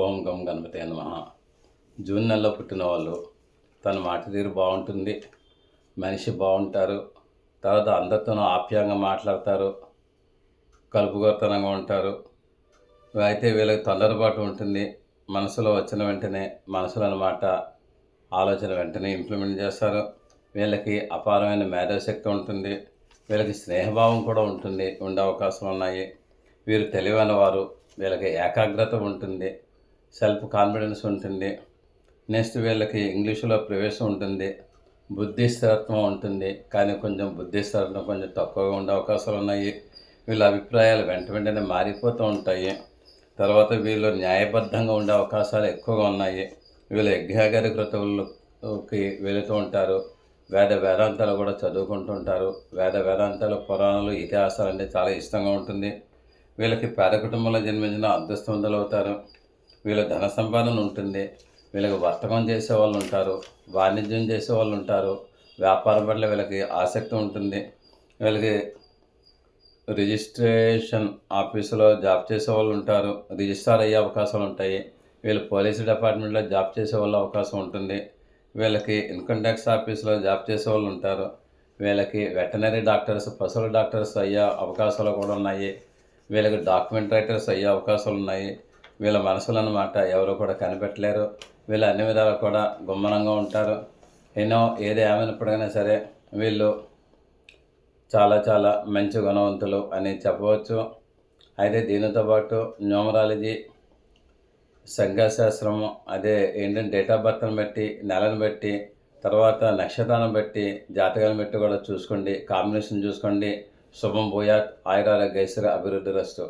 ఓం గం గణపతి నమ. జూన్ నెలలో పుట్టిన వాళ్ళు తన మాట తీరు బాగుంటుంది మనిషి బాగుంటారు తర్వాత అందరితోనూ ఆప్యాయంగా మాట్లాడతారు కలుపుగొరతనంగా ఉంటారు. అయితే వీళ్ళకి తొందరపాటు ఉంటుంది మనసులో వచ్చిన వెంటనే మనసులో అన్నమాట ఆలోచన వెంటనే ఇంప్లిమెంట్ చేస్తారు. వీళ్ళకి అపారమైన మేధాశక్తి ఉంటుంది వీళ్ళకి స్నేహభావం కూడా ఉంటుంది ఉండే అవకాశం ఉన్నాయి. వీరు తెలివైన వారు వీళ్ళకి ఏకాగ్రత ఉంటుంది సెల్ఫ్ కాన్ఫిడెన్స్ ఉంటుంది. నెక్స్ట్ వీళ్ళకి ఇంగ్లీషులో ప్రవేశం ఉంటుంది. బుద్ధి స్థిరత్వం ఉంటుంది. కానీ కొంచెం బుద్ధి స్థిరత్వం కొంచెం తక్కువగా ఉండే అవకాశాలు ఉన్నాయి. వీళ్ళ అభిప్రాయాలు వెంట వెంటనే మారిపోతూ ఉంటాయి. తర్వాత వీళ్ళు న్యాయబద్ధంగా ఉండే అవకాశాలు ఎక్కువగా ఉన్నాయి. వీళ్ళు యజ్ఞాగారి కృతులకి వెళుతూ ఉంటారు. వేద వేదాంతాలు కూడా చదువుకుంటూ ఉంటారు. వేద వేదాంతాలు పురాణాలు ఇతిహాసాలు అంటే చాలా ఇష్టంగా ఉంటుంది. వీళ్ళకి పేద కుటుంబంలో జన్మించిన అదృష్టవంతులు అవుతారు. వీళ్ళ ధన సంపాదన ఉంటుంది వీళ్ళకి వర్తకం చేసే వాళ్ళు ఉంటారు వాణిజ్యం చేసే వాళ్ళు ఉంటారు వ్యాపారం పట్ల వీళ్ళకి ఆసక్తి ఉంటుంది వీళ్ళకి రిజిస్ట్రేషన్ ఆఫీసులో జాబ్ చేసే వాళ్ళు ఉంటారు రిజిస్టర్ అయ్యే అవకాశాలు ఉంటాయి. వీళ్ళు పోలీసు డిపార్ట్మెంట్లో జాబ్ చేసే వాళ్ళ అవకాశం ఉంటుంది వీళ్ళకి ఇన్కమ్ ట్యాక్స్ ఆఫీసులో జాబ్ చేసే వాళ్ళు ఉంటారు. వీళ్ళకి వెటనరీ డాక్టర్స్ పశువుల డాక్టర్స్ అయ్యే అవకాశాలు కూడా ఉన్నాయి. వీళ్ళకి డాక్యుమెంట్ రైటర్స్ అయ్యే అవకాశాలు ఉన్నాయి. వీళ్ళ మనసులన్నమాట ఎవరు కూడా కనిపెట్టలేరు. వీళ్ళు అన్ని విధాలు కూడా గుమ్మనంగా ఉంటారు. ఎన్నో ఏది ఏమైనప్పటికైనా సరే వీళ్ళు చాలా చాలా మంచి గుణవంతులు అని చెప్పవచ్చు. అయితే దీనితో పాటు న్యూమరాలజీ సంఘశాస్త్రము అదే ఏంటంటే డేట్ ఆఫ్ బర్త్ని బట్టి నెలను బట్టి తర్వాత నక్షత్రాన్ని బట్టి జాతకాలను బట్టి కూడా చూసుకోండి. కాంబినేషన్ చూసుకోండి. శుభం భూయాత్ ఆయురారోగ్యశ్వర అభివృద్ధి రస్తు.